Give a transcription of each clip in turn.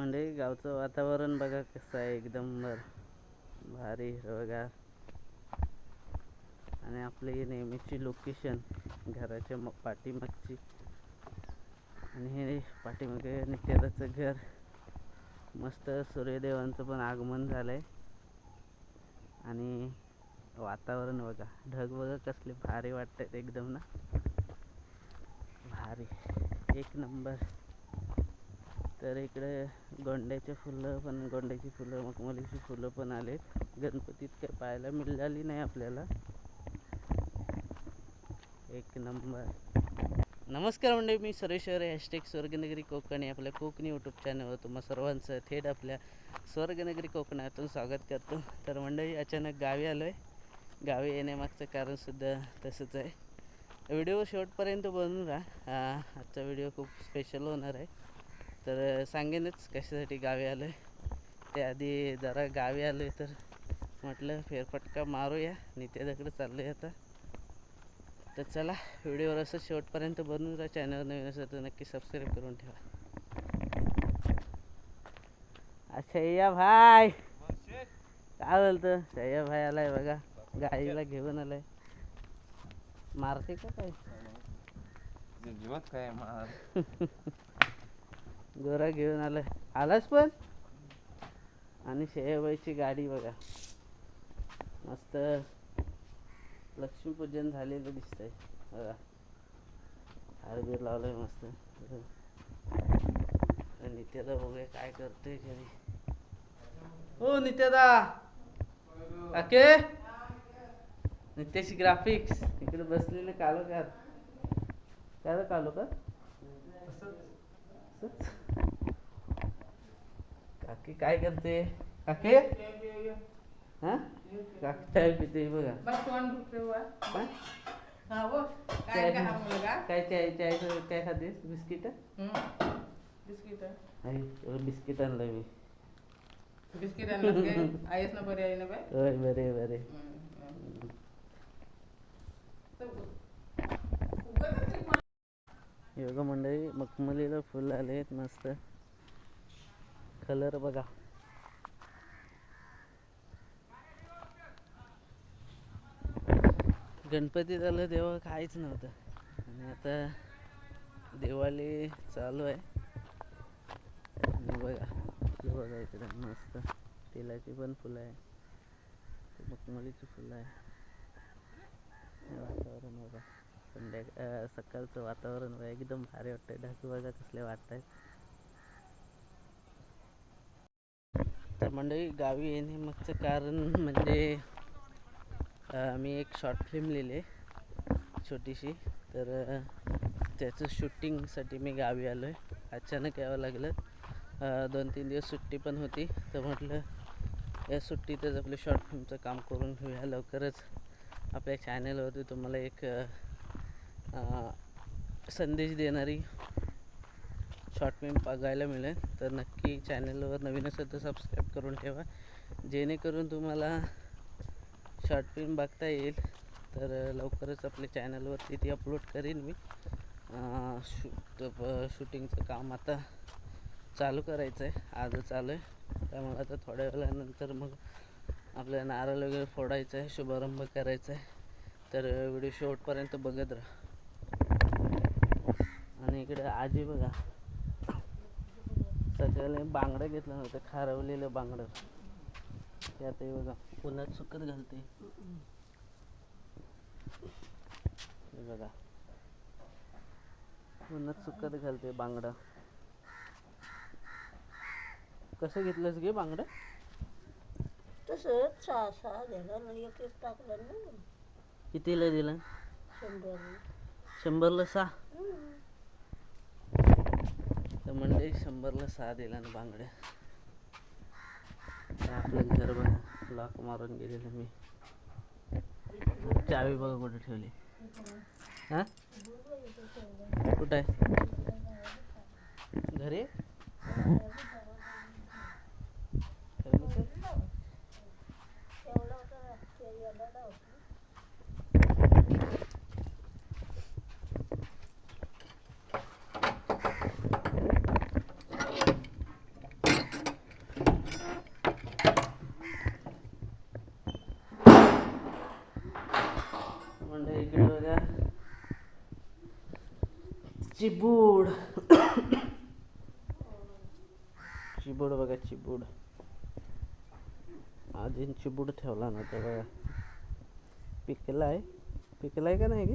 म्हणजे गावचं वातावरण बघा कसं आहे एकदम बर भारी हिरवगार. आणि आपली नेहमीची लोकेशन घराच्या म पाठीमागची. आणि हे पाठीमागे नित्याचं घर. मस्त सूर्यदेवांचं पण आगमन झालं आहे आणि वातावरण बघा ढग बघा कसले भारी वाटतात एकदम ना. भारी. एक नंबर. तर इकडे गोंड्याचे फुलं पण गोंड्याची फुलं मखमलीची फुलं पण आलेत. गणपतीत काय पाहायला मिळाली नाही आपल्याला. एक नंबर. नमस्कार म्हणजे मी सर्वेश्वर हॅशटॅग स्वर्गनगरी कोकणी आपल्या कोकणी यूट्यूब चॅनलवर तुम्हा सर्वांचं थेट आपल्या स्वर्गनगरी कोकणातून स्वागत करतो. तर मंडळी अचानक गावी आलो आहे गावी येण्यामागचं कारणसुद्धा तसंच आहे. व्हिडिओ शेवटपर्यंत बनून राहा. आजचा व्हिडिओ खूप स्पेशल होणार आहे. तर सांगेनच कशासाठी गावी आलो आहे त्याआधी जरा गावी आलो आहे तर म्हटलं फेरफटका मारूया. नित्याच्याकडे चाललो आहे आता. तर चला व्हिडिओवर असं शेवटपर्यंत बनवून राहा. चॅनल नवीन असेल तर नक्की सबस्क्राईब करून ठेवा. अच्छा या भाई! काय बोलतो? शय्या भाई आलाय बघा. गाईला घेऊन आलाय. मारते का काय? जीवात काय मार? गोरा घेऊन आलाय आलास पण? आणि शेयाबाईची गाडी बघा. मस्त लक्ष्मीपूजन झालेलं दिसतंय. बघा. हारबीर लावलंय मस्त. नित्यादा बघूया काय करतोय घरी. हो नित्यादा. काके? नित्याशी ग्राफिक्स इकडे बसलेले कालो का काय कालो का? काकी काय करते? काके? हा? काकी चाय पिते बघा. काय? चाय काय चाय चाय काय खातेस बिस्किट? बिस्किट. आणलंय मी. बिस्किट आणलं ना बरी आई ना बाय होय बरे बरे योगा मंडळी मखमलीला फुलं आले आहेत मस्त. कलर बघा. गणपती झालं तेव्हा काहीच नव्हतं. आणि आता दिवाळी चालू आहे. बघा बघा इकडे मस्त तेलाची पण फुलं आहे. मखमलीची फुलं आहे. हे वातावरण बघा. संध्याकाळ सकाळचं वातावरण बघा. एकदम भारी वाटतंय. ढग बघा कसले वाटत आहेत तर मंडळी गावी येणे मागचं कारण म्हणजे मी एक शॉर्ट फिल्म लिहिले छोटीशी. तर त्याचं शूटिंगसाठी मी गावी आलो आहे अचानक यावं लागलं. दोन तीन दिवस सुट्टी पण होती. तर म्हटलं या सुट्टीतच आपलं शॉर्ट फिल्मचं काम करून घेऊया लवकरच. आपल्या चॅनलवरती तुम्हाला एक संदेश देणारी शॉर्ट फिल्म बघायला मिळेल. तर नक्की चॅनलवर नवीन असेल तर सबस्क्राईब करून ठेवा. जेणेकरून तुम्हाला शॉर्ट फिल्म बघता येईल. तर लवकरच आपल्या चॅनलवरती ती अपलोड करीन मी. शूट शूटिंगचं काम आता चालू करायचं आहे आज चालू आहे त्यामुळे आता थोड्या वेळानंतर मग आपल्याला नारळ वगैरे फोडायचं आहे शुभारंभ करायचा आहे तर व्हिडिओ शेवटपर्यंत बघत राहा. आणि इकडे आजी बघा. सकाळी बांगडं घेतलं नव्हतं खारवलेलं बांगडं. ते आता हे बघा उन्हात सुकत घालते. हे बघा. उन्हात सुकत घालते बांगडं. कसं घेतलंस गे बांगडं? तसंच सहा सहा झाला ना एक एक टाकलं ना. कितीला दिलं? शंभर शंभरला सहा? तर म्हणजे शंभरला सहा दिला ना बांगड्या. तर आपलं घर बघा लॉक मारून गेलेलं मी. चावी बघा कुठे ठेवली. हा? कुठं आहे? घरी? मंडळी इकडे बघा. चिबूड. चिबूड बघा चिबूड. आजीन चिबूड ठेवला ना तर बघा. पिकलाय? पिकलाय का नाही गे?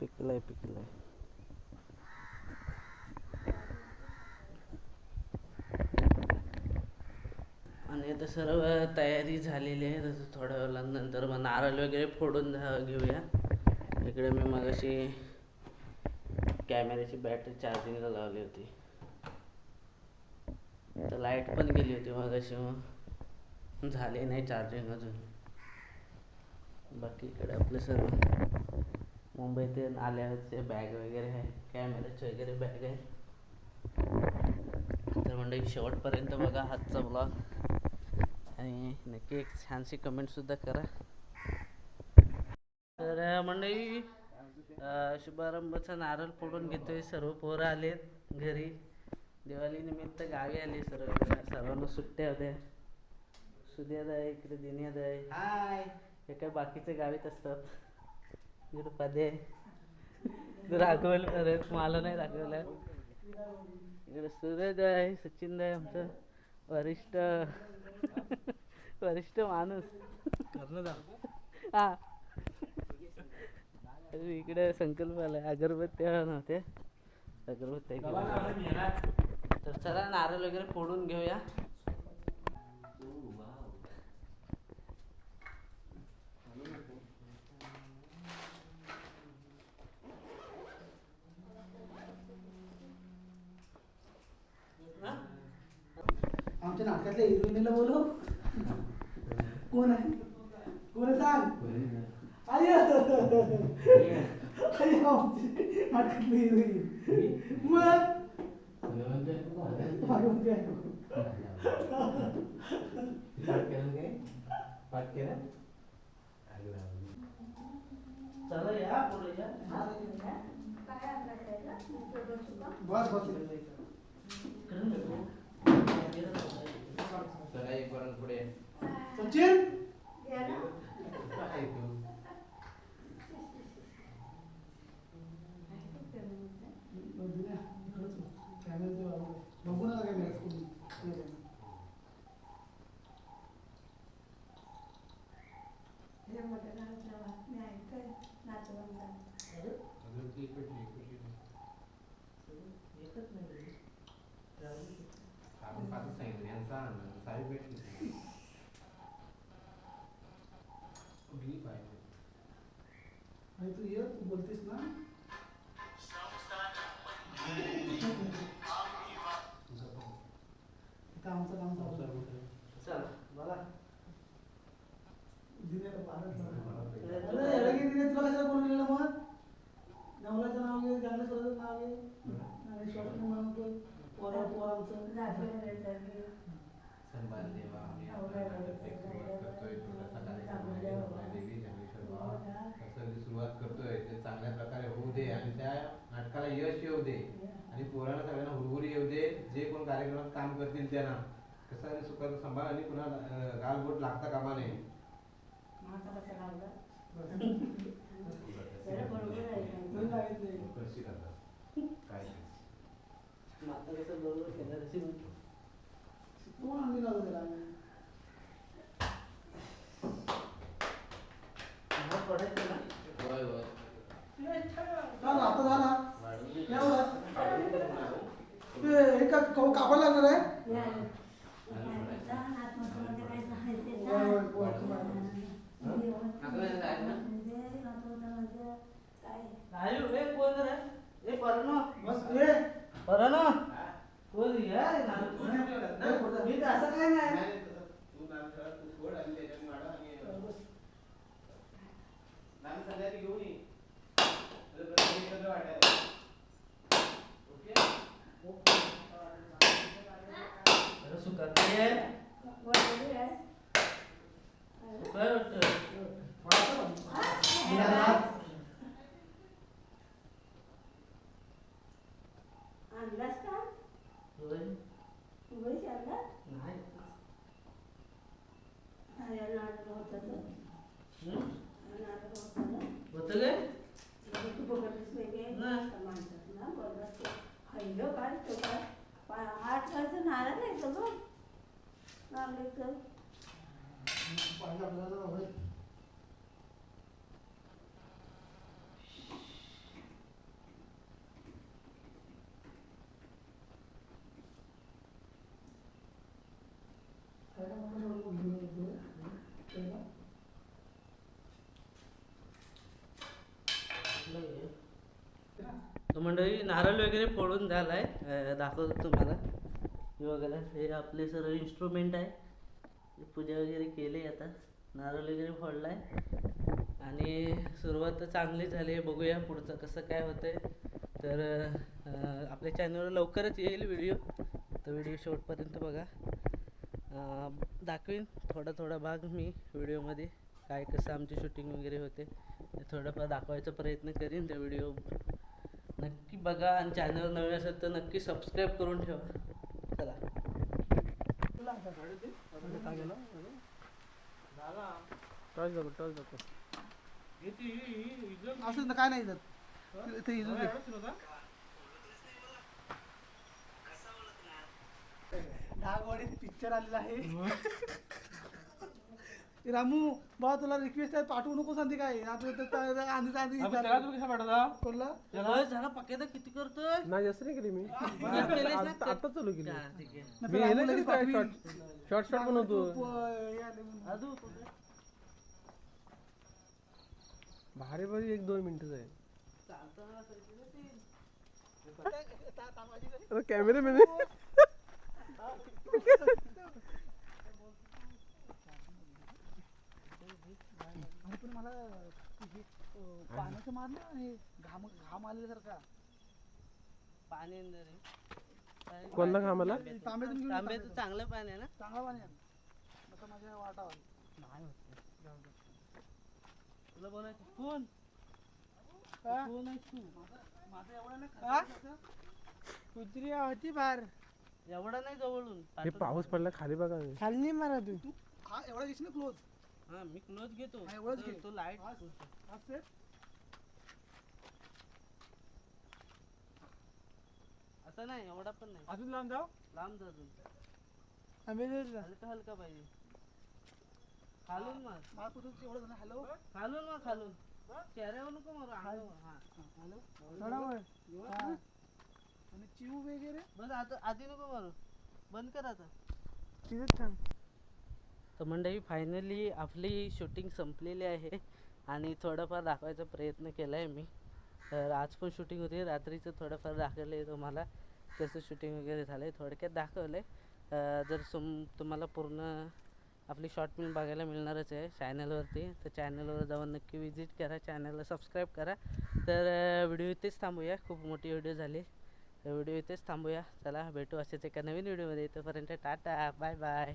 पिकलाय पिकलाय. आता सर्व तयारी झालेली आहे. तसं थोड्या वेळानंतर मग नारळ वगैरे फोडून जा- घेऊया. इकडे मी मगाशी कॅमेऱ्याची बॅटरी चार्जिंगला लावली होती. तर लाइट पण गेली होती मगाशी मग. झाली नाही चार्जिंग अजून. बाकी इकडे आपलं सर्व. मुंबईतून आल्यावरचे बॅग वगैरे आहे. कॅमेऱ्याचे वगैरे बॅग आहे. तर म्हणजे शेवटपर्यंत बघा हातचा ब्लॉग आणि नक्की एक छानशी कमेंटसुद्धा करा. तर मंडळी शुभारंभाचा नारळ फोडून घेतोय. सर्व पोरं आलेत घरी. दिवाळी निमित्त गावी आली सर्व सर्वांना सुट्ट्या होत्या. सुद्याद आहे इकडे दिन्याद आहे. हाय. हे काय बाकीचे गावीत असतात. इकडे पदे राघवल परत मला नाही राघवलं. इकडे आहे सचिन आहे आमचं. वरिष्ठ. वरिष्ठ माणूस. हा. इकडे संकल्प आलाय अगरबत्त्या नव्हत्या अगरबत्त्या. तर चला नारळ वगैरे फोडून घेऊया आमच्या नाटकातल्या हिरोईनीला बोलव कोण आहे कोण आहे सांग आय आय आमची नाटकातली हिरोईन मग भागवंती आहे. चला या पुढे या काय अभ्यास आहे का? पेपर सुद्धा? बस बस चला एक वरण पुढे सचिन या? काय तू दिल्या, इकडंच हो. कॅमेरा ते वाजवलं. बघू नका कॅमेरा कोणी. ते बघा. हे मोठ्या गावातल्या बातम्या ऐकतोय, नाचवंत. अजून ती इकडची इकडची आपण पाचच सांगितलं यांचा आणलं साडी भेटली कुठली पाहिजे आणि तू ये तू बोलतेस ना. आमचं काम चालू आहे. चला. अरे दिने तुला कशाला मग? नवलाचं नाव घे ज्ञानेश्वराचं नाव घे. आणि शॉर्ट फिल्म बनवतोय पोरा पोरांचं. सन्मान देवा आम्ही आपला नाटक सुरुवात करतोय. छोटासा कार्यक्रम आहे देवी जगदीश्वर बाबा. जी सुरुवात करतोय ते चांगल्या प्रकारे होऊ दे आणि त्या नाटकाला यश येऊ दे. आणि पोरांना सगळ्यांना हुरहुरी येऊ दे जे कोण कार्यक्रमात काम करतील त्यांना. कसं आणि सुखाचा सांभाळ आणि पुन्हा गालबोट लागता कामा नये माझा कसा लागला? जरा बरोबर आहे. का? जरी सांगितलंय. करशील आता. काय नाही. माता कसं बरोबर केलं तशी कोण आणली लावलं त्याला आम्ही? मला पडायचं ना होय होय झाला आता झाला वाढून दे. एवढा ते हे का का- कापायला लागणार आहे या, या. जा, आत्महत्यामध्ये काय सांगायचे जा. होय, होय, होय, होय. नातवाचं आहे ना? म्हणजे नातवंडामध्ये काय? आयु ए कोण रे ए परणो बस ये परणो कोण या रे नारळ? नाही, आहे मी ना असं काय नाही नाही, Gabriel. Roberto. Mirabá. आणलास का होय होय आणला होता तर होतं काय तू पकडलीस नाही माणसात ना बरोबर खाल्लं काय तो काय हात मंडळी नारळ वगैरे फोडून झालाय दाखवतो तुम्हाला. हे वगैरे हे आपले सर्व इन्स्ट्रुमेंट आहे. पूजा वगैरे केली आता. नारळ वगैरे फोडलाय. आणि सुरुवात तर चांगली झाली आहे. बघूया पुढचं कसं काय होतंय. तर आपल्या चॅनलवर लवकरच येईल व्हिडिओ तर व्हिडिओ शेवटपर्यंत बघा. दाखवीन थोडा थोडा भाग मी व्हिडिओमध्ये काय कसं आमची शूटिंग वगैरे होते. ते थोडंफार दाखवायचा प्रयत्न करीन त्या व्हिडिओ नक्की बघा आणि चॅनल नवीन असेल तर नक्की सबस्क्राईब करून ठेवा. चला. असं ना काय नाही इथं इथे इथं दे. डागवाडीत पिक्चर आलेला आहे. रामू बा तुला रिक्वेस्ट आहे पाठवू नको सांगते काय? आधी आधी कोणला? झाला पक्यादा किती करतोय? नाही जास्त नाही केली मी? आता चालू केली. मी. शॉर्ट शॉर्ट शॉर्ट हे. अजून कुठे? भारी भारी एक दोन मिनिटं आहे. कॅमेरा मॅन आणि पण मला हे, अं, पाण्याचं मार हे घाम पाणी कोणता घाम आला? तांब्यातून. घेऊन. चांगलं पाणी आहे ना? चांगला पाणी आता माझ्या वाटावर. नाही होत तुला बोलायचं कोण? हा? कोण तू? माझं एवढं नाही हा? कुत्री होती बाहेर एवढा नाही जवळून. हे. पाऊस पडला खाली बघा. खाली मारा तू. तू हा एवढा घेशील ना क्लोज हा मी क्लोज घेतो? हा, एवढंच तो- घे. तो लाइट असं नाही एवढा पण नाही. अजून लांब जाऊ? लांब जा अजून. हलका हलका पाहिजे. खालून मार मला कुठं एवढं झालं हॅलो खालून मार खालून. चेहऱ्यावर नको मारू अंगावर. हा. हॅलो आणि चिव वगैरे? बस आता आधी नको मारू. बंद कर आता. तिथेच थांब. तर मंडळी फायनली आपली शूटिंग संपलेली आहे आणि थोडंफार दाखवायचा प्रयत्न केला आहे मी. तर आज पण शूटिंग होती रात्रीचं थोडंफार दाखवलं आहे तुम्हाला कसं शूटिंग वगैरे झालं आहे थोडक्यात दाखवलं आहे जर सम तुम्हाला पूर्ण आपली शॉर्ट फिल्म बघायला मिळणारच आहे चॅनलवरती तर चॅनलवर जाऊन नक्की विजिट करा चॅनलला सबस्क्राईब करा. तर व्हिडिओ इथेच थांबूया खूप मोठी व्हिडिओ झाली. तर व्हिडिओ इथेच थांबूया. चला भेटू असेच एका नवीन व्हिडिओमध्ये तोपर्यंत टाटा बाय बाय